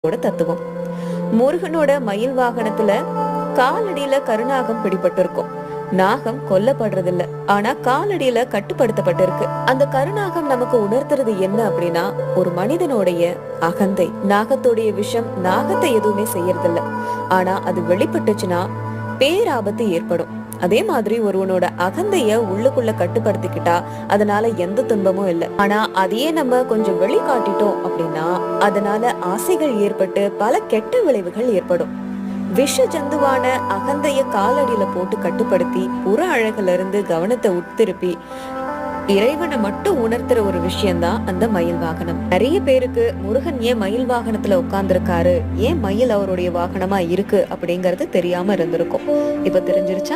தத்துவம். முருகனோட மயில் வாகனத்துல காலடியில கருநாகம் பிடிபட்டிருக்கும். நாகம் கொல்லப்படுறதில்ல. ஆனா காலடியில கட்டுப்படுத்தப்பட்டிருக்கு. அந்த கருநாகம் நமக்கு உணர்த்துறது என்ன அப்படின்னா ஒரு மனிதனுடைய அகந்தை. நாகத்துடைய விஷம் நாகத்தை எதுவுமே செய்யறதில்ல. ஆனா அது வெளிப்பட்டுச்சுன்னா பேராபத்து ஏற்படும். அதே மாதிரி ஒருவனோட அகந்தைய உள்ளுக்குள்ள கட்டுப்படுத்திக்கிட்டா அதனால எந்த துன்பமும் இல்லை. ஆனா அதையே நம்ம கொஞ்சம் வெளிக்காட்டிட்டோம் அப்படின்னா அதனால ஆசைகள் ஏற்பட்டு பல கெட்ட விளைவுகள் ஏற்படும். விஷ ஜந்துவான அகந்தைய காலடியில போட்டு கட்டுப்படுத்தி புற அழகுல இருந்து கவனத்தை உட்திருப்பி இறைவனை மட்டும் உணர்த்துற ஒரு விஷயம்தான் அந்த மயில் வாகனம். நிறைய பேருக்கு முருகன் ஏன் மயில் வாகனத்துல உட்கார்ந்துருக்காரு? ஏன் மயில் அவருடைய வாகனமா இருக்கு? அப்படிங்கறது தெரியாம இருந்திருக்கும். இப்ப தெரிஞ்சிருச்சா?